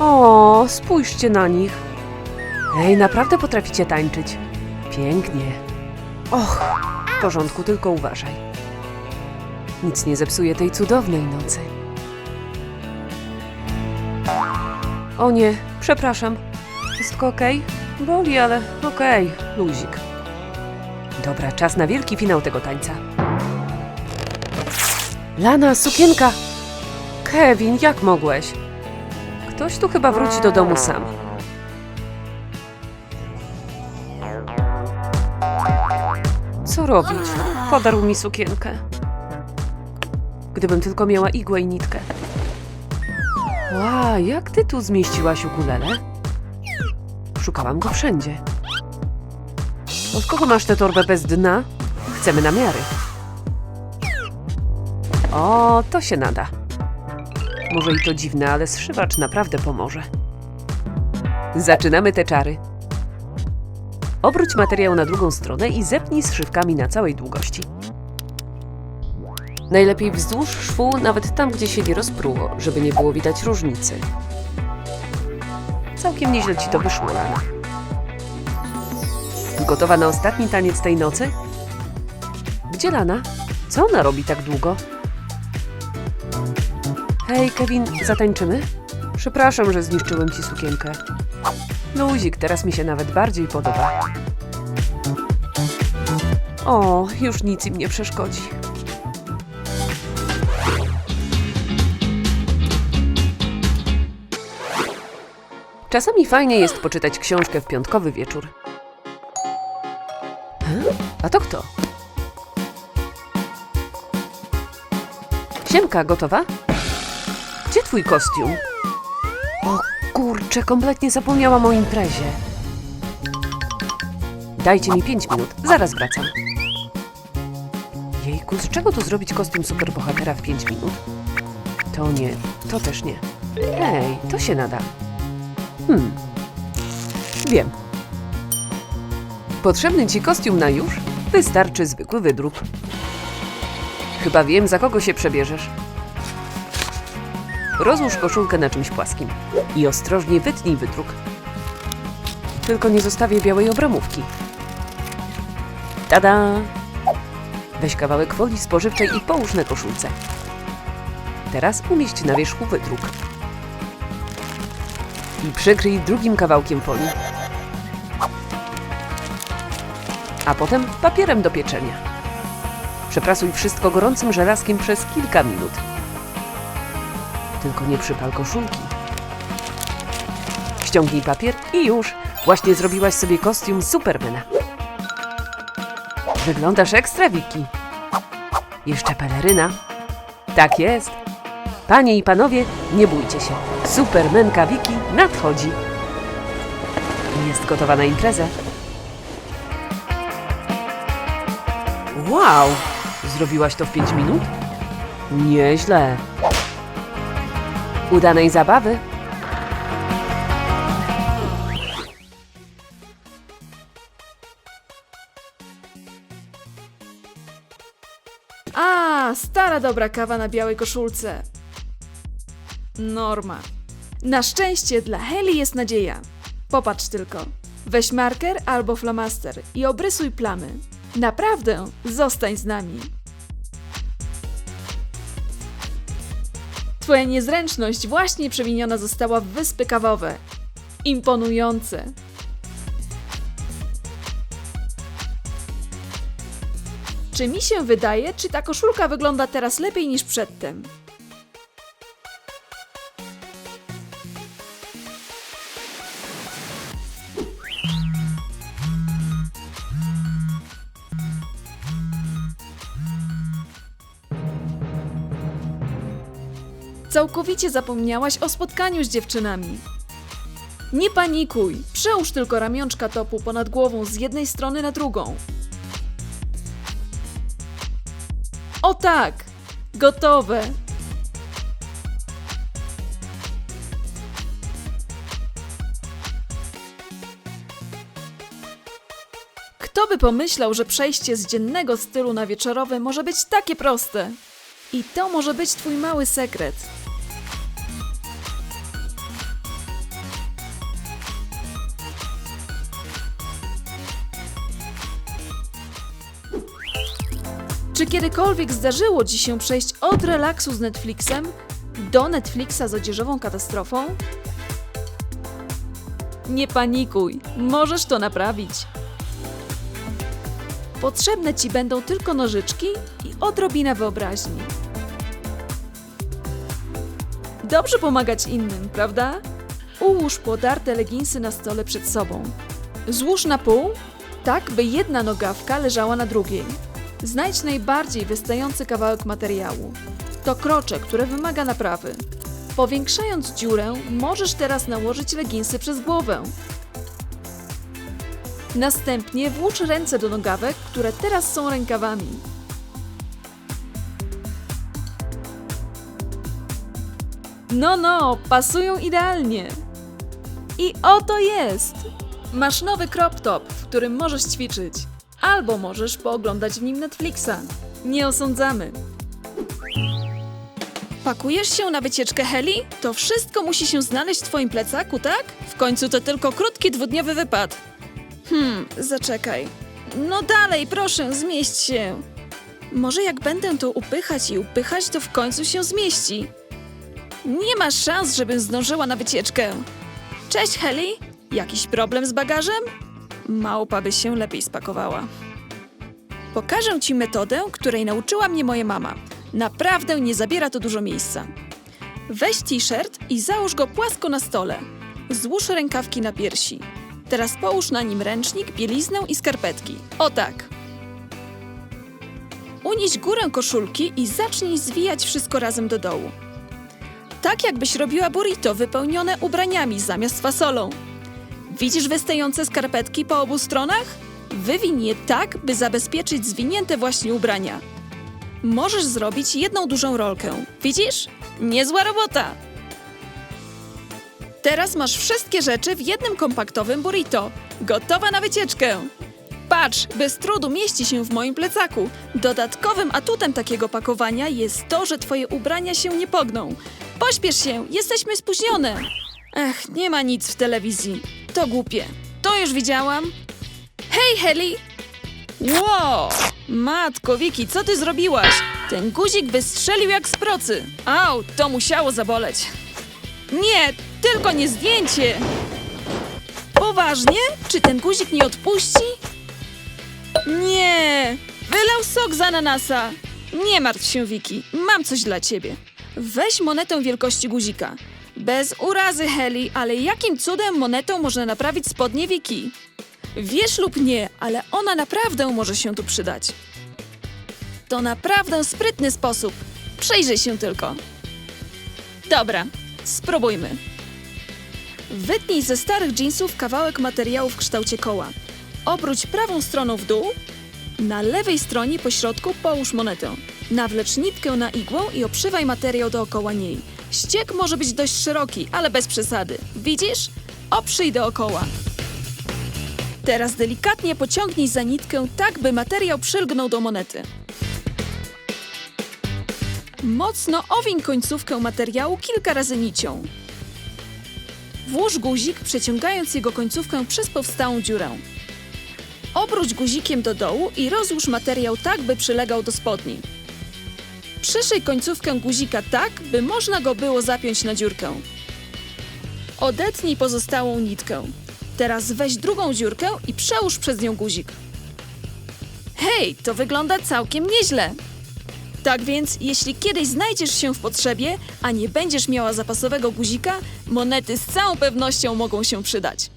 O, spójrzcie na nich. Ej, naprawdę potraficie tańczyć. Pięknie. Och, w porządku, tylko uważaj. Nic nie zepsuje tej cudownej nocy. O nie, przepraszam. Wszystko okej? Boli, ale okej, luzik. Dobra, czas na wielki finał tego tańca. Lana, sukienka! Kevin, jak mogłeś? Ktoś tu chyba wróci do domu sam. Co robić? Podarł mi sukienkę. Gdybym tylko miała igłę i nitkę. Ła, jak ty tu zmieściłaś ukulele? Szukałam go wszędzie. Od kogo masz tę torbę bez dna? Chcemy namiary. O, to się nada. Może i to dziwne, ale zszywacz naprawdę pomoże. Zaczynamy te czary. Obróć materiał na drugą stronę i zepnij zszywkami na całej długości. Najlepiej wzdłuż szwu, nawet tam, gdzie się nie rozpruło, żeby nie było widać różnicy. Całkiem nieźle ci to wyszło, Lana. Gotowa na ostatni taniec tej nocy? Gdzie Lana? Co ona robi tak długo? Hej, Kevin, zatańczymy? Przepraszam, że zniszczyłem ci sukienkę. Luzik, teraz mi się nawet bardziej podoba. O, już nic im nie przeszkodzi. Czasami fajnie jest poczytać książkę w piątkowy wieczór. A to kto? Siemka, gotowa? Gdzie twój kostium? O kurczę, kompletnie zapomniałam o imprezie. Dajcie mi pięć minut, zaraz wracam. Jejku, z czego tu zrobić kostium superbohatera w pięć minut? To nie, to też nie. Ej, to się nada. Hmm. Wiem. Potrzebny ci kostium na już? Wystarczy zwykły wydruk. Chyba wiem, za kogo się przebierzesz. Rozłóż koszulkę na czymś płaskim i ostrożnie wytnij wydruk. Tylko nie zostawię białej obramówki. Tada! Weź kawałek folii spożywczej i połóż na koszulce. Teraz umieść na wierzchu wydruk. I przykryj drugim kawałkiem folii. A potem papierem do pieczenia. Przeprasuj wszystko gorącym żelazkiem przez kilka minut. Tylko nie przypal koszulki. Ściągnij papier i już. Właśnie zrobiłaś sobie kostium Supermana. Wyglądasz ekstra, Wiki. Jeszcze peleryna. Tak jest. Panie i panowie, nie bójcie się. Supermenka Wiki nadchodzi. Jest gotowa na imprezę. Wow! Zrobiłaś to w 5 minut? Nieźle. Udanej zabawy. A, stara dobra kawa na białej koszulce. Norma. Na szczęście dla Heli jest nadzieja. Popatrz tylko. Weź marker albo flamaster i obrysuj plamy. Naprawdę, zostań z nami. Twoja niezręczność właśnie przemieniona została w wyspy kawowe. Imponujące. Czy mi się wydaje, czy ta koszulka wygląda teraz lepiej niż przedtem? Całkowicie zapomniałaś o spotkaniu z dziewczynami. Nie panikuj, przełóż tylko ramionczka topu ponad głową z jednej strony na drugą. O tak! Gotowe! Kto by pomyślał, że przejście z dziennego stylu na wieczorowy może być takie proste? I to może być twój mały sekret. Kiedykolwiek zdarzyło Ci się przejść od relaksu z Netflixem do Netflixa z odzieżową katastrofą? Nie panikuj, możesz to naprawić. Potrzebne Ci będą tylko nożyczki i odrobina wyobraźni. Dobrze pomagać innym, prawda? Ułóż podarte leginsy na stole przed sobą. Złóż na pół, tak by jedna nogawka leżała na drugiej. Znajdź najbardziej wystający kawałek materiału. To krocze, które wymaga naprawy. Powiększając dziurę, możesz teraz nałożyć leginsy przez głowę. Następnie włócz ręce do nogawek, które teraz są rękawami. No, no, pasują idealnie. I oto jest! Masz nowy crop top, w którym możesz ćwiczyć. Albo możesz pooglądać w nim Netflixa. Nie osądzamy. Pakujesz się na wycieczkę Heli? To wszystko musi się znaleźć w twoim plecaku, tak? W końcu to tylko krótki dwudniowy wypad. Hmm, zaczekaj. No dalej, proszę, zmieść się. Może jak będę to upychać i upychać, to w końcu się zmieści. Nie ma szans, żebym zdążyła na wycieczkę. Cześć, Heli. Jakiś problem z bagażem? Małpa by się lepiej spakowała. Pokażę ci metodę, której nauczyła mnie moja mama. Naprawdę nie zabiera to dużo miejsca. Weź t-shirt i załóż go płasko na stole. Złóż rękawki na piersi. Teraz połóż na nim ręcznik, bieliznę i skarpetki. O tak. Unieś górę koszulki i zacznij zwijać wszystko razem do dołu. Tak jakbyś robiła burrito wypełnione ubraniami zamiast fasolą. Widzisz wystające skarpetki po obu stronach? Wywiń je tak, by zabezpieczyć zwinięte właśnie ubrania. Możesz zrobić jedną dużą rolkę. Widzisz? Niezła robota! Teraz masz wszystkie rzeczy w jednym kompaktowym burrito. Gotowa na wycieczkę! Patrz, bez trudu mieści się w moim plecaku. Dodatkowym atutem takiego pakowania jest to, że twoje ubrania się nie pogną. Pośpiesz się, jesteśmy spóźnione. Ech, nie ma nic w telewizji. To głupie. To już widziałam. Hej, Heli! Wow! Matko, Wiki, co ty zrobiłaś? Ten guzik wystrzelił jak z procy. Au, to musiało zaboleć. Nie, tylko nie zdjęcie. Poważnie? Czy ten guzik nie odpuści? Nie! Wylał sok z ananasa! Nie martw się, Wiki, mam coś dla ciebie. Weź monetę wielkości guzika. Bez urazy, Heli, ale jakim cudem monetą można naprawić spodnie Wiki? Wiesz lub nie, ale ona naprawdę może się tu przydać. To naprawdę sprytny sposób. Przejrzyj się tylko. Dobra, spróbujmy. Wytnij ze starych jeansów kawałek materiału w kształcie koła. Obróć prawą stroną w dół. Na lewej stronie po środku połóż monetę. Nawlecz nitkę na igłę i obszywaj materiał dookoła niej. Ściek może być dość szeroki, ale bez przesady. Widzisz? Oprzyj dookoła. Teraz delikatnie pociągnij za nitkę tak, by materiał przylgnął do monety. Mocno owiń końcówkę materiału kilka razy nicią. Włóż guzik, przeciągając jego końcówkę przez powstałą dziurę. Obróć guzikiem do dołu i rozłóż materiał tak, by przylegał do spodni. Przyszyj końcówkę guzika tak, by można go było zapiąć na dziurkę. Odetnij pozostałą nitkę. Teraz weź drugą dziurkę i przełóż przez nią guzik. Hej, to wygląda całkiem nieźle. Tak więc, jeśli kiedyś znajdziesz się w potrzebie, a nie będziesz miała zapasowego guzika, monety z całą pewnością mogą się przydać.